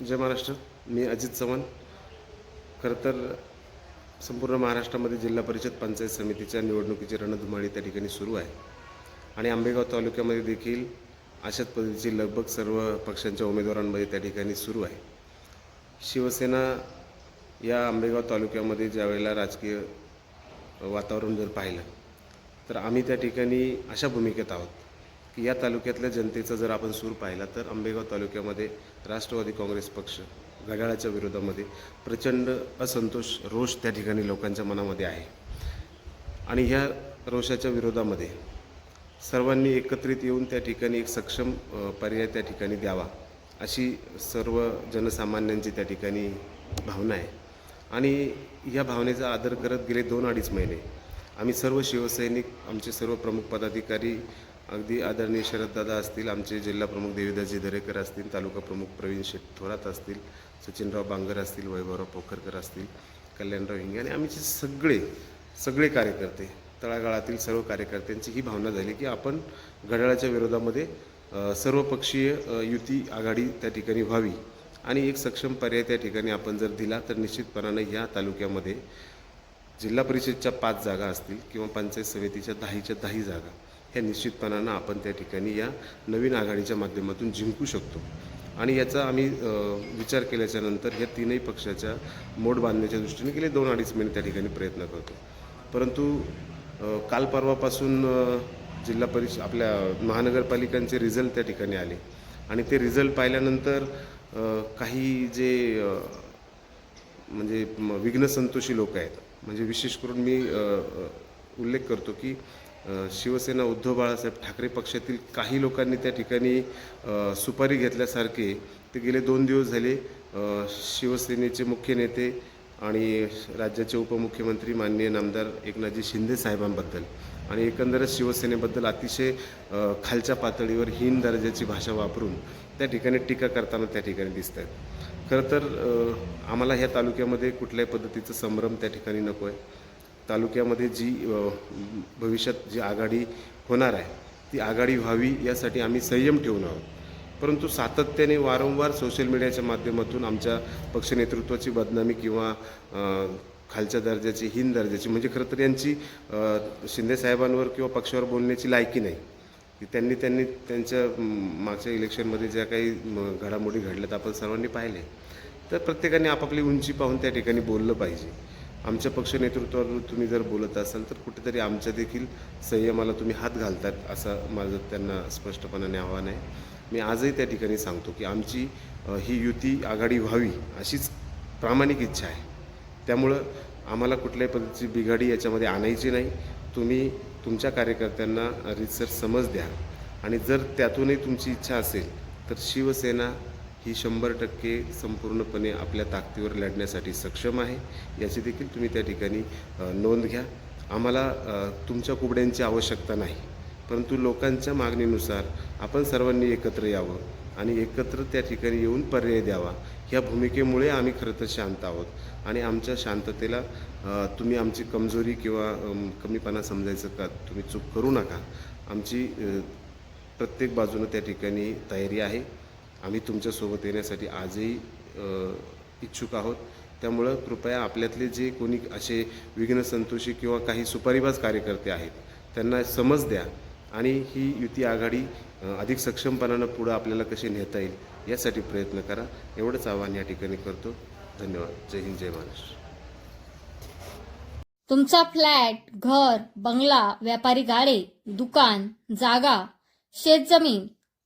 जय महाराष्ट्र. मी अजित चव्हाण. खरं तर संपूर्ण महाराष्ट्रामध्ये जिल्हा परिषद पंचायत समितीच्या निवडणुकीची रणधुमाळी त्या ठिकाणी सुरू आहे. आणि आंबेगाव तालुक्यामध्ये देखील अशाच पद्धतीची लगभग सर्व पक्षांच्या उमेदवारांमध्ये त्या ठिकाणी सुरू आहे. शिवसेना या आंबेगाव तालुक्यामध्ये ज्यावेळेला राजकीय वातावरण जर पाहिलं तर आम्ही त्या ठिकाणी अशा भूमिकेत आहोत. की या तालुक्यातल्या जनतेचा जर आपण सूर पाहिला तर आंबेगाव तालुक्यामध्ये राष्ट्रवादी काँग्रेस पक्ष घड्याळाच्या विरोधामध्ये प्रचंड असंतोष रोष त्या ठिकाणी लोकांच्या मनामध्ये आहे. आणि ह्या रोषाच्या विरोधामध्ये सर्वांनी एकत्रित येऊन त्या ठिकाणी एक सक्षम पर्याय त्या ठिकाणी द्यावा अशी सर्व जनसामान्यांची त्या ठिकाणी भावना आहे. आणि या भावनेचा आदर करत गेले दोन अडीच महिने आम्ही सर्व शिवसैनिक आमचे सर्व प्रमुख पदाधिकारी अगदी आदरणीय शरददादा असतील आमचे जिल्हा प्रमुख देवीदासजी दरेकर असतील तालुका प्रमुख प्रवीण शेठ थोरात असतील सचिनराव बांगर असतील वैभवराव पोखरकर असतील कल्याणराव हिंगे आणि आमचे सगळे सगळे कार्यकर्ते तळागाळातील सर्व कार्यकर्त्यांची ही भावना झाली की आपण घड्याळाच्या विरोधामध्ये सर्वपक्षीय युती आघाडी त्या ठिकाणी व्हावी आणि एक सक्षम पर्याय त्या ठिकाणी आपण जर दिला तर निश्चितपणाने या तालुक्यामध्ये जिल्हा परिषदच्या पाच जागा असतील किंवा पंचायत समितीच्या दहाच्या दहा जागा ह्या निश्चितपणानं आपण त्या ठिकाणी या नवीन आघाडीच्या माध्यमातून जिंकू शकतो. आणि याचा आम्ही विचार केल्याच्यानंतर ह्या तीनही पक्षाच्या मोड बांधण्याच्या दृष्टीने गेले दोन अडीच महिने त्या ठिकाणी प्रयत्न करतो. परंतु काल परवापासून जिल्हा परिषद आपल्या महानगरपालिकांचे रिझल्ट त्या ठिकाणी आले. आणि ते रिझल्ट पाहिल्यानंतर काही जे म्हणजे विघ्नसंतोषी लोक आहेत. म्हणजे विशेष करून मी उल्लेख करतो की शिवसेना उद्धव बाळासाहेब ठाकरे पक्षातील काही लोकांनी त्या ठिकाणी सुपारी घेतल्यासारखे ते गेले दोन दिवस झाले. शिवसेनेचे मुख्य नेते आणि राज्याचे उपमुख्यमंत्री माननीय नामदार एकनाथजी शिंदे साहेबांबद्दल. आणि एकंदरच शिवसेनेबद्दल अतिशय खालच्या पातळीवर हीन दर्जाची भाषा वापरून त्या ठिकाणी टीका करताना त्या ठिकाणी दिसत आहेत खरं तर आम्हाला ह्या तालुक्यामध्ये कुठल्याही पद्धतीचं संभ्रम त्या ठिकाणी नको आहे तालुक्यामध्ये जी भविष्यात जी आघाडी होणार आहे ती आघाडी व्हावी यासाठी आम्ही संयम ठेवून आहोत. परंतु सातत्याने वारंवार सोशल मीडियाच्या माध्यमातून आमच्या पक्षनेतृत्वाची बदनामी किंवा खालच्या दर्जाची हीन दर्जाची म्हणजे खरं तर यांची शिंदेसाहेबांवर किंवा पक्षावर बोलण्याची लायकी नाही. की त्यांनी त्यांनी त्यांच्या मागच्या इलेक्शनमध्ये ज्या काही घडामोडी घडल्यात आपण सर्वांनी पाहिले. तर प्रत्येकाने आपापली उंची पाहून त्या ठिकाणी बोललं पाहिजे. आमच्या पक्ष नेतृत्वावर तुम्ही जर बोलत असाल तर कुठेतरी आमच्या देखील संयमाला तुम्ही हात घालतात असं माझं त्यांना स्पष्टपणाने आव्हान आहे. मी आजही त्या ठिकाणी सांगतो की आमची ही युती आघाडी व्हावी अशीच प्रामाणिक इच्छा आहे. त्यामुळं आम्हाला कुठल्याही पद्धतीची बिघाडी याच्यामध्ये आणायची नाही. तुम्ही तुमच्या कार्यकर्त्यांना रितसर समज द्या. आणि जर त्यातूनही तुमची इच्छा असेल तर शिवसेना ही शंभर टक्के संपूर्णपणे आपल्या ताकदीवर लढण्यासाठी सक्षम आहे. याची देखील तुम्ही त्या ठिकाणी नोंद घ्या. आम्हाला तुमच्या कुबड्यांची आवश्यकता नाही. परंतु लोकांच्या मागणीनुसार आपण सर्वांनी एकत्र यावं आणि एकत्र त्या ठिकाणी येऊन पर्याय द्यावा. ह्या भूमिकेमुळे आम्ही खरं तर शांत आहोत. आणि आमच्या शांततेला तुम्ही आमची कमजोरी किंवा कमीपणा समजायचं का तुम्ही चूक करू नका. आमची प्रत्येक बाजूनं त्या ठिकाणी तयारी आहे. आम्ही तुमच्यासोबत येण्यासाठी आजही इच्छुक आहोत. त्यामुळं कृपया आपल्यातले जे कोणी असे विघ्न संतोषी किंवा काही सुपारीबाज कार्यकर्ते आहेत त्यांना समज द्या आणि ही युती आघाडी अधिक सक्षमपणानं पुढं आपल्याला कशी नेता येईल यासाठी प्रयत्न करा. एवढंच आव्हान या ठिकाणी करतो. धन्यवाद. जय हिंद जय महाराष्ट्र. तुमचा फ्लॅट घर बंगला व्यापारी गाडे दुकान जागा शेतजमीन